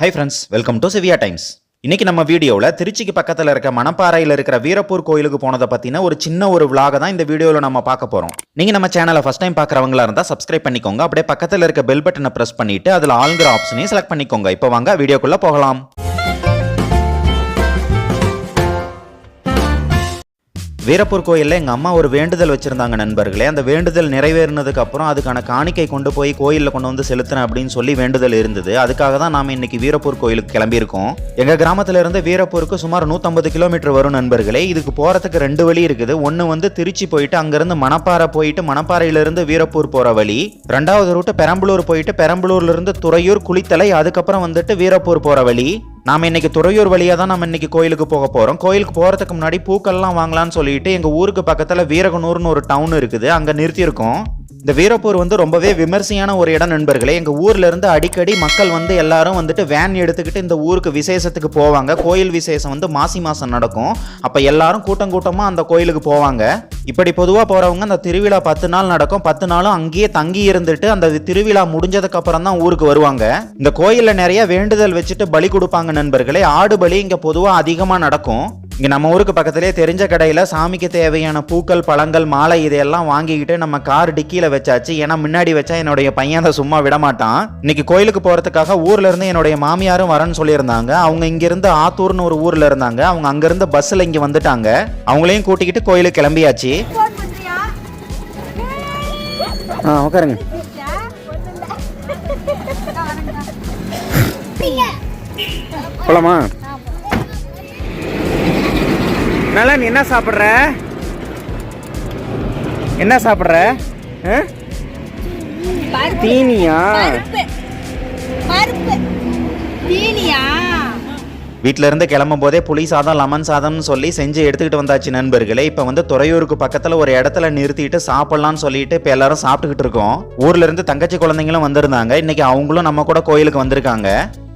Hi friends welcome to Sivia times இன்னைக்கு நம்ம வீடியோவில் திருச்சிக்கு பக்கத்தில் இருக்க மணப்பாறையில் இருக்கிற வீரப்பூர் கோயிலுக்கு போனதை பற்றின ஒரு சின்ன ஒரு விலாக தான் இந்த வீடியோவில் நம்ம பார்க்க போகிறோம் நீங்கள் நம்ம சேனலை ஃபஸ்ட் டைம் பார்க்குறவங்களா இருந்தால் சப்ஸ்கிரைப் பண்ணிக்கோங்க. அப்படியே பக்கத்தில் இருக்க பெல் பட்டனை ப்ரெஸ் பண்ணிட்டு அதில் ஆளுங்கிற ஆப்ஷனையும் செலக்ட் பண்ணிக்கோங்க. இப்போ வாங்க வீடியோக்குள்ளே போகலாம். வீரப்பூர் கோயிலில் எங்கள் அம்மா ஒரு வேண்டுதல் வச்சுருந்தாங்க நண்பர்களே. அந்த வேண்டுதல் நிறைவேறினதுக்கப்புறம் அதுக்கான காணிக்கை கொண்டு போய் கோயிலில் கொண்டு வந்து செலுத்தினேன் அப்படின்னு சொல்லி வேண்டுதல் இருந்தது. அதுக்காக தான் நாம் இன்றைக்கி வீரப்பூர் கோயிலுக்கு கிளம்பியிருக்கோம். எங்கள் கிராமத்துல இருந்து வீரப்பூருக்கு சுமார் நூற்றம்பது கிலோமீட்டர் வரும் நண்பர்களே. இதுக்கு போகிறதுக்கு ரெண்டு வழி இருக்குது. ஒன்று வந்து திருச்சி போயிட்டு அங்கேருந்து மணப்பாறை போயிட்டு மணப்பாறையிலிருந்து வீரப்பூர் போகிற வழி. ரெண்டாவது ரூட்டு பெரம்பலூர் போயிட்டு பெரம்பலூர்லேருந்து துறையூர் குளித்தலை அதுக்கப்புறம் வந்துட்டு வீரப்பூர் போகிற வழி. நாம இன்னைக்கு துறையூர் வழியாக தான் நம்ம இன்னைக்கு கோயிலுக்கு போக போகிறோம் கோயிலுக்கு போகிறதுக்கு முன்னாடி பூக்கள்லாம் வாங்கலாம்னு சொல்லிட்டு எங்கள் ஊருக்கு பக்கத்தில் வீரகனூர்னு ஒரு டவுன் இருக்குது. அங்கே நிறுத்தியிருக்கோம். இந்த வீரப்பூர் வந்து ரொம்பவே விமர்சையான ஒரு இடம் நண்பர்களே. எங்கள் ஊரில் இருந்து அடிக்கடி மக்கள் வந்து எல்லாரும் வந்துட்டு வேன் எடுத்துக்கிட்டு இந்த ஊருக்கு விசேஷத்துக்கு போவாங்க. கோயில் விசேஷம் வந்து மாசி மாதம் நடக்கும். அப்போ எல்லாரும் கூட்டம் கூட்டமாக அந்த கோயிலுக்கு போவாங்க. இப்படி பொதுவாக போகிறவங்க அந்த திருவிழா பத்து நாள் நடக்கும். பத்து நாளும் அங்கேயே தங்கி இருந்துட்டு அந்த திருவிழா முடிஞ்சதுக்கு அப்புறம் தான் ஊருக்கு வருவாங்க. இந்த கோயிலில் நிறைய வேண்டுதல் வச்சுட்டு பலி கொடுப்பாங்க நண்பர்களே. ஆடு பலி இங்கே பொதுவாக அதிகமாக நடக்கும். இங்க நம்ம ஊருக்கு பக்கத்திலே தெரிஞ்ச கடையில சாமிக்கு தேவையான பூக்கள் பழங்கள் மாலை இதையெல்லாம் வாங்கிக்கிட்டு நம்ம கார் டிக்கியில வச்சாச்சு. ஏன்னா முன்னாடி வச்சா என்னுடைய பையன் அதை சும்மா விட மாட்டான் இன்னைக்கு கோயிலுக்கு போறதுக்காக ஊர்ல இருந்து என்னுடைய மாமியாரும் வரேன்னு சொல்லியிருந்தாங்க. அவங்க இங்க இருந்து ஆத்தூர்னு ஒரு ஊர்ல இருந்தாங்க. அவங்க அங்க இருந்து பஸ்ல இங்க வந்துட்டாங்க. அவங்களையும் கூட்டிக்கிட்டு கோயிலுக்கு கிளம்பியாச்சு. ஆ உட்காருங்க போலாமா? நீ என்ன சாப்பிட்ற? என்ன சாப்பிட்ற? தீனியா? வீட்டில இருந்து கிளம்பும் போதே புளி சாதம் லெமன் சாதம்னு சொல்லி செஞ்சு எடுத்துக்கிட்டு வந்தாச்சு நண்பர்களே. இப்போ வந்து துறையூருக்கு பக்கத்தில் ஒரு இடத்துல நிறுத்திட்டு சாப்பிட்லான்னு சொல்லிட்டு இப்போ எல்லாரும் சாப்பிட்டுக்கிட்டு இருக்கோம். ஊர்ல இருந்து தங்கச்சி குழந்தைங்களும் வந்திருந்தாங்க. இன்னைக்கு அவங்களும் நம்ம கூட கோயிலுக்கு வந்திருக்காங்க.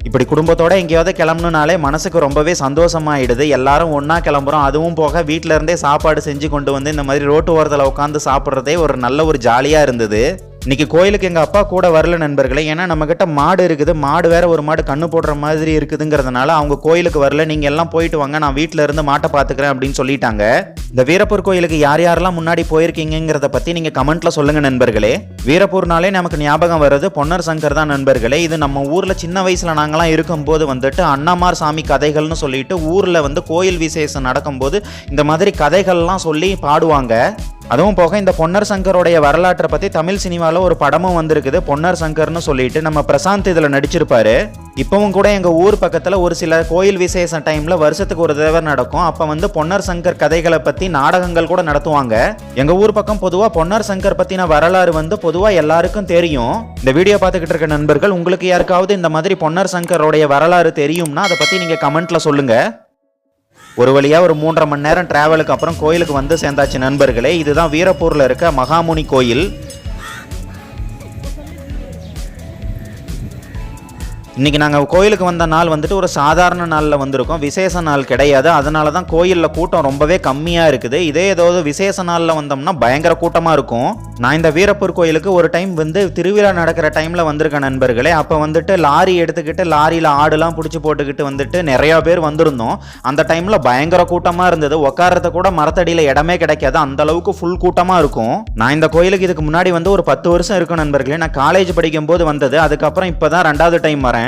இப்படி குடும்பத்தோட எங்கேயாவது கிளம்பணுனாலே மனசுக்கு ரொம்பவே சந்தோஷமாயிடுது. எல்லாரும் ஒன்றா கிளம்புறோம். அதுவும் போக வீட்டிலேருந்தே சாப்பாடு செஞ்சு கொண்டு வந்து இந்த மாதிரி ரோட்டு ஓரத்தில் உட்காந்து சாப்பிட்றதே ஒரு நல்ல ஒரு ஜாலியாக இருந்தது. இன்னைக்கு கோயிலுக்கு எங்கள் அப்பா கூட வரல நண்பர்களே. ஏன்னா நம்மக்கிட்ட மாடு இருக்குது. மாடு வேற ஒரு மாடு கண்ணு போடுற மாதிரி இருக்குதுங்கிறதுனால அவங்க கோயிலுக்கு வரல. நீங்கள் எல்லாம் போயிட்டு வாங்க. நான் வீட்டில் இருந்து மாட்டை பார்த்துக்கிறேன் அப்படின்னு சொல்லிட்டாங்க. இந்த வீரப்பூர் கோயிலுக்கு யார் யாரெல்லாம் முன்னாடி போயிருக்கீங்கிறத பற்றி நீங்கள் கமெண்ட்டில் சொல்லுங்கள் நண்பர்களே. வீரப்பூர்னாலே நமக்கு ஞாபகம் வருது பொன்னர் சங்கர் தான் நண்பர்களே. இது நம்ம ஊரில் சின்ன வயசில் நாங்களாம் இருக்கும்போது வந்துட்டு அண்ணாமார் சாமி கதைகள்னு சொல்லிட்டு ஊரில் வந்து கோயில் விசேஷம் நடக்கும்போது இந்த மாதிரி கதைகள்லாம் சொல்லி பாடுவாங்க. அதுவும் போக இந்த பொன்னர் சங்கருடைய வரலாற்றை பற்றி தமிழ் சினிமாவில் ஒரு படமும் வந்திருக்குது. பொன்னர் சங்கர்னு சொல்லிட்டு நம்ம பிரசாந்த் இதில் நடிச்சிருப்பாரு. இப்பவும் கூட எங்கள் ஊர் பக்கத்தில் ஒரு சில கோயில் விசேஷ டைமில் வருஷத்துக்கு ஒரு தடவை நடக்கும். அப்போ வந்து பொன்னர் சங்கர் கதைகளை பற்றி நாடகங்கள் கூட நடத்துவாங்க. எங்கள் ஊர் பக்கம் பொதுவாக பொன்னர் சங்கர் பற்றின வரலாறு வந்து பொதுவாக எல்லாருக்கும் தெரியும். இந்த வீடியோ பார்த்துக்கிட்டு இருக்க நண்பர்கள் உங்களுக்கு யாருக்காவது இந்த மாதிரி பொன்னர் சங்கரோடைய வரலாறு தெரியும்னா அதை பற்றி நீங்கள் கமெண்ட்டில் சொல்லுங்கள் ஒரு வழியாக ஒரு மூன்றரை மணி நேரம் டிராவலுக்கு அப்புறம் கோயிலுக்கு வந்து சேர்ந்தாச்சு நண்பர்களே. இதுதான் வீரப்பூரில் இருக்க மகாமுனி கோயில். இன்றைக்கி நாங்கள் கோயிலுக்கு வந்த நாள் வந்துட்டு ஒரு சாதாரண நாளில் வந்திருக்கோம். விசேஷ நாள் கிடையாது. அதனால தான் கோயிலில் கூட்டம் ரொம்பவே கம்மியாக இருக்குது. இதே ஏதாவது விசேஷ நாளில் வந்தோம்னா பயங்கர கூட்டமாக இருக்கும். நான் இந்த வீரப்பூர் கோயிலுக்கு ஒரு டைம் வந்து திருவிழா நடக்கிற டைமில் வந்திருக்கேன் நண்பர்களே. அப்போ வந்துட்டு லாரி எடுத்துக்கிட்டு லாரியில் ஆடுலாம் பிடிச்சி போட்டுக்கிட்டு வந்துட்டு நிறையா பேர் வந்திருந்தோம். அந்த டைமில் பயங்கர கூட்டமாக இருந்தது. உட்காரத கூட மரத்தடியில் இடமே கிடைக்காது. அந்த அளவுக்கு ஃபுல் கூட்டமாக இருக்கும். நான் இந்த கோயிலுக்கு இதுக்கு முன்னாடி வந்து ஒரு பத்து வருஷம் இருக்கும் நண்பர்களே. நான் காலேஜ் படிக்கும்போது வந்தது. அதுக்கப்புறம் இப்போ தான் ரெண்டாவது டைம் வரேன்.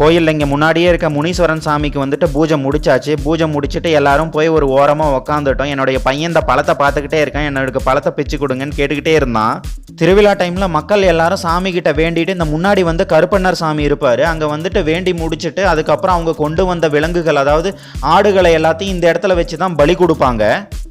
கோயிலில் இங்கே முன்னாடியே இருக்க முனீஸ்வரன் சாமிக்கு வந்துட்டு பூஜை முடிச்சாச்சு. பூஜை முடிச்சுட்டு எல்லாரும் போய் ஒரு ஓரமாக உக்காந்துட்டோம். என்னுடைய பையன் இந்த பழத்தை பார்த்துக்கிட்டே இருக்கான். என்னோட பழத்தை பிச்சு கொடுங்கன்னு கேட்டுக்கிட்டே இருந்தான். திருவிழா டைமில் மக்கள் எல்லாரும் சாமி கிட்ட வேண்டிட்டு இந்த முன்னாடி வந்து கருப்பண்ணர் சாமி இருப்பார். அங்கே வந்துட்டு வேண்டி முடிச்சுட்டு அதுக்கப்புறம் அவங்க கொண்டு வந்த விலங்குகள் அதாவது ஆடுகளை எல்லாத்தையும் இந்த இடத்துல வச்சு தான் பலி கொடுப்பாங்க.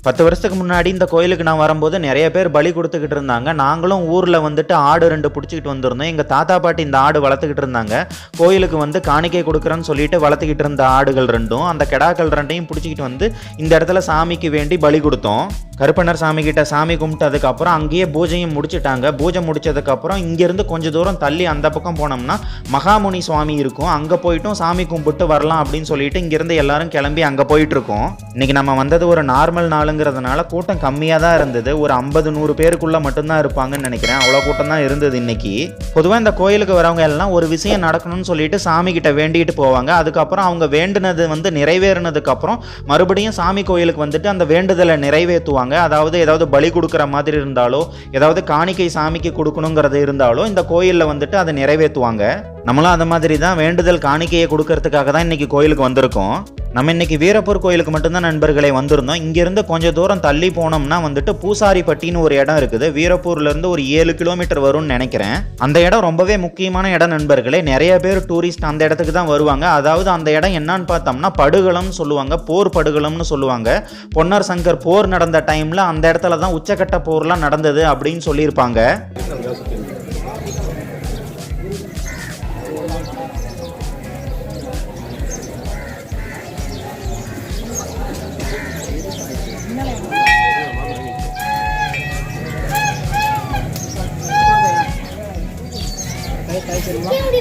பத்து வருஷத்துக்கு முன்னாடி இந்த கோயிலுக்கு நான் வரும்போது நிறைய பேர் பலி கொடுத்துக்கிட்டு இருந்தாங்க. நாங்களும் ஊரில் வந்துட்டு ஆடு ரெண்டு பிடிச்சிக்கிட்டு வந்திருந்தோம். எங்கள் தாத்தா பாட்டி இந்த ஆடு வளர்த்துக்கிட்டு இருந்தாங்க. கோயிலுக்கு வந்து காணிக்கை கொடுக்குறேன்னு சொல்லிட்டு வளர்த்துக்கிட்டு இருந்த ஆடுகள் ரெண்டும் அந்த கெடாக்கள் ரெண்டையும் பிடிச்சிக்கிட்டு வந்து இந்த இடத்துல சாமிக்கு வேண்டி பலி கொடுத்தோம். கருப்பண்ணர் சாமி கிட்ட சாமி கும்பிட்டதுக்கு அப்புறம் அங்கேயே பூஜையும் முடிச்சிட்டாங்க. பூஜை முடிச்சதுக்கு அப்புறம் இங்கிருந்து கொஞ்ச தூரம் தள்ளி அந்த பக்கம் போனோம்னா மகாமுனி சுவாமி இருக்கும். அங்க போயிட்டும் சாமி கும்பிட்டு வரலாம் அப்படின்னு சொல்லிட்டு இங்கிருந்து எல்லாரும் கிளம்பி அங்க போயிட்டு இருக்கோம் இன்னைக்கு நம்ம வந்தது ஒரு நார்மல் நாளுங்கிறதுனால கூட்டம் கம்மியாக தான் இருந்தது. ஒரு ஐம்பது நூறு பேருக்குள்ள மட்டும்தான் இருப்பாங்கன்னு நினைக்கிறேன். அவ்வளோ கூட்டம் தான் இருந்தது இன்னைக்கு. பொதுவாக இந்த கோயிலுக்கு வரவங்க எல்லாம் ஒரு விஷயம் நடக்கணும்னு சொல்லிட்டு சாமி கிட்ட வேண்டிட்டு போவாங்க. அதுக்கப்புறம் அவங்க வேண்டுனது வந்து நிறைவேறினதுக்கு அப்புறம் மறுபடியும் சாமி கோயிலுக்கு வந்துட்டு அந்த வேண்டுதலை நிறைவேற்றுவாங்க. அதாவது ஏதாவது பலி கொடுக்குற மாதிரி இருந்தாலோ ஏதாவது காணிக்கை சாமிக்கு கொடுக்கணுங்கிறது இருந்தாலோ இந்த கோயிலில் வந்துட்டு அதை நிறைவேற்றுவாங்க. நம்மளும் அந்த மாதிரி தான் வேண்டுதல் காணிக்கையை கொடுக்கறதுக்காக தான் இன்னைக்கு கோயிலுக்கு வந்திருக்கோம். நம்ம இன்னைக்கு வீரப்பூர் கோயிலுக்கு மட்டும்தான் நண்பர்களே வந்திருந்தோம். இங்கேருந்து கொஞ்சம் தூரம் தள்ளி போனோம்னா வந்துட்டு பூசாரிப்பட்டின்னு ஒரு இடம் இருக்குது. வீரப்பூர்லேருந்து ஒரு ஏழு கிலோமீட்டர் வரும்னு நினைக்கிறேன். அந்த இடம் ரொம்பவே முக்கியமான இடம் நண்பர்களே. நிறைய பேர் டூரிஸ்ட் அந்த இடத்துக்கு தான் வருவாங்க. அதாவது அந்த இடம் என்னன்னு பார்த்தோம்னா படுகளம்னு சொல்லுவாங்க. போர் படுகளம்னு சொல்லுவாங்க. பொன்னர் சங்கர் போர் நடந்த டைமில் அந்த இடத்துல தான் உச்சக்கட்ட போர்லாம் நடந்தது அப்படின்னு சொல்லியிருப்பாங்க. இப்படி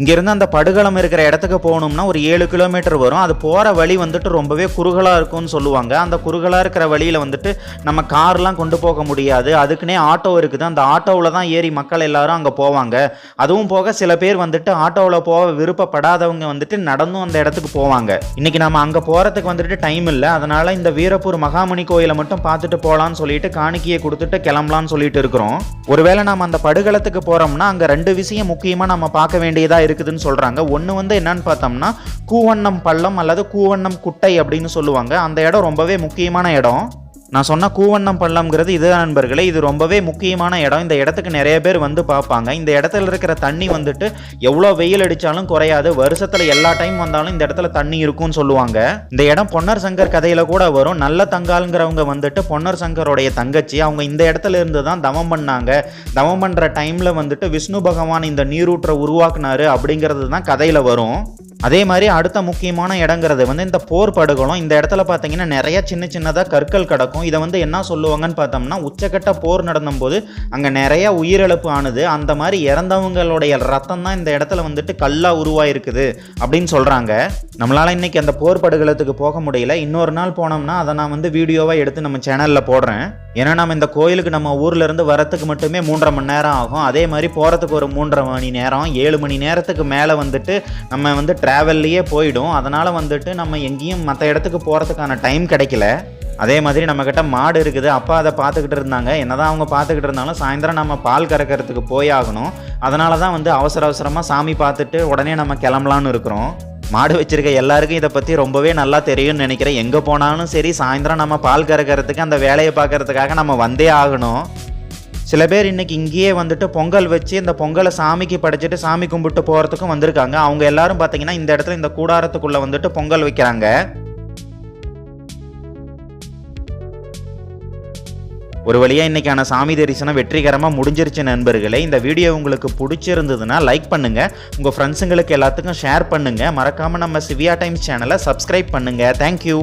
இங்கிருந்து அந்த படுகளம் இருக்கிற இடத்துக்கு போகணும்னா ஒரு ஏழு கிலோமீட்டர் வரும். அது போகிற வழி வந்துட்டு ரொம்பவே குறுகலாக இருக்கும்னு சொல்லுவாங்க. அந்த குறுகலாக இருக்கிற வழியில் வந்துட்டு நம்ம கார்லாம் கொண்டு போக முடியாது. அதுக்குன்னே ஆட்டோ இருக்குது. அந்த ஆட்டோவில் தான் ஏறி மக்கள் எல்லாரும் அங்கே போவாங்க. அதுவும் போக சில பேர் வந்துட்டு ஆட்டோவில் போக விருப்பப்படாதவங்க வந்துட்டு நடந்தும் அந்த இடத்துக்கு போவாங்க. இன்னைக்கு நம்ம அங்கே போகிறதுக்கு வந்துட்டு டைம் இல்லை. அதனால் இந்த வீரப்பூர் மகாமணி கோயிலை மட்டும் பார்த்துட்டு போகலான்னு சொல்லிட்டு காணிக்கையை கொடுத்துட்டு கிளம்பலான்னு சொல்லிட்டு இருக்கிறோம். ஒருவேளை நம்ம அந்த படுகளத்துக்கு போகிறோம்னா அங்கே ரெண்டு விஷயம் முக்கியமாக நம்ம பார்க்க வேண்டியதாக இருக்குதுன்னு சொல்கிறாங்க ஒன்று வந்து என்னன்னு பார்த்தோம்னா கூவண்ணம் பள்ளம் அல்லது கூவண்ணம் குட்டை அப்படின்னு சொல்லுவாங்க. அந்த இடம் ரொம்பவே முக்கியமான இடம். நான் சொன்ன கூவண்ணம் பள்ளம்ங்கிறது இதுதான் நண்பர்களே. இது ரொம்பவே முக்கியமான இடம். இந்த இடத்துக்கு நிறைய பேர் வந்து பார்ப்பாங்க. இந்த இடத்துல இருக்கிற தண்ணி வந்துட்டு எவ்வளோ வெயில் அடித்தாலும் குறையாது. வருஷத்தில் எல்லா டைம் வந்தாலும் இந்த இடத்துல தண்ணி இருக்கும்னு சொல்லுவாங்க. இந்த இடம் பொன்னர் சங்கர் கதையில் கூட வரும். நல்ல தங்கால்ங்கிறவங்க வந்துட்டு பொன்னர் சங்கருடைய தங்கச்சி அவங்க இந்த இடத்துல இருந்து தான் தவம் பண்ணாங்க. தவம் பண்ணுற டைமில் வந்துட்டு விஷ்ணு பகவான் இந்த நீரூற்றை உருவாக்குனாரு அப்படிங்கிறது தான் கதையில் வரும். அதே மாதிரி அடுத்த முக்கியமான இடங்கிறது வந்து இந்த போர் படுகொலம் இந்த இடத்துல பார்த்தீங்கன்னா நிறைய சின்ன சின்னதாக கற்கள் கிடக்கும். இதை வந்து என்ன சொல்லுவாங்கன்னு பார்த்தோம்னா உச்சக்கட்ட போர் நடந்தபோது அங்கே நிறைய உயிரிழப்பு ஆனது. அந்த மாதிரி இறந்தவங்களுடைய ரத்தம் தான் இந்த இடத்துல வந்துட்டு கல்லாக உருவாயிருக்குது அப்படின்னு சொல்கிறாங்க நம்மளால் இன்னைக்கு அந்த போர் படுகலத்துக்கு போக முடியல. இன்னொரு நாள் போனோம்னா அதை நான் வந்து வீடியோவாக எடுத்து நம்ம சேனலில் போடுறேன். ஏன்னா நம்ம இந்த கோயிலுக்கு நம்ம ஊர்லேருந்து வரத்துக்கு மட்டுமே மூன்றரை மணி நேரம் ஆகும். அதே மாதிரி போகிறதுக்கு ஒரு மூன்றரை மணி நேரம் ஏழு மணி நேரத்துக்கு மேலே வந்துட்டு நம்ம வந்து ட்ராவல்லையே போயிடும். அதனால் வந்துட்டு நம்ம எங்கேயும் மற்ற இடத்துக்கு போகிறதுக்கான டைம் கிடைக்கல. அதே மாதிரி நம்மக்கிட்ட மாடு இருக்குது. அப்பா அதை பார்த்துக்கிட்டு இருந்தாங்க. என்னதான் அவங்க பார்த்துக்கிட்டு இருந்தாலும் சாயந்தரம் நம்ம பால் கறக்கிறதுக்கு போய் ஆகணும். அதனால தான் வந்து அவசர அவசரமாக சாமி பார்த்துட்டு உடனே நம்ம கிளம்பலான்னு இருக்கிறோம். மாடு வச்சுருக்க எல்லாருக்கும் இதை பற்றி ரொம்பவே நல்லா தெரியும்னு நினைக்கிறேன். எங்கே போனாலும் சரி சாயந்தரம் நம்ம பால் கறக்கிறதுக்கு அந்த வேலையை பார்க்கறதுக்காக நம்ம வந்தே ஆகணும். சில பேர் இன்னைக்கு இங்கேயே வந்துட்டு பொங்கல் வச்சு இந்த பொங்கலை சாமிக்கு படைச்சிட்டு சாமி கும்பிட்டு போகிறதுக்கும் வந்திருக்காங்க. அவங்க எல்லாரும் பார்த்தீங்கன்னா இந்த இடத்துல இந்த கூடாரத்துக்குள்ளே வந்துட்டு பொங்கல் வைக்கிறாங்க. ஒரு வழியாக இன்றைக்கான சாமி தரிசனம் வெற்றிகரமாக முடிஞ்சிருச்சு நண்பர்களே. இந்த வீடியோ உங்களுக்கு பிடிச்சிருந்ததுன்னா லைக் பண்ணுங்கள் உங்கள் ஃப்ரெண்ட்ஸுங்களுக்கு எல்லாத்துக்கும் ஷேர் பண்ணுங்கள் மறக்காமல் நம்ம சிவியா டைம்ஸ் சேனலை சப்ஸ்கிரைப் பண்ணுங்கள் தேங்க்யூ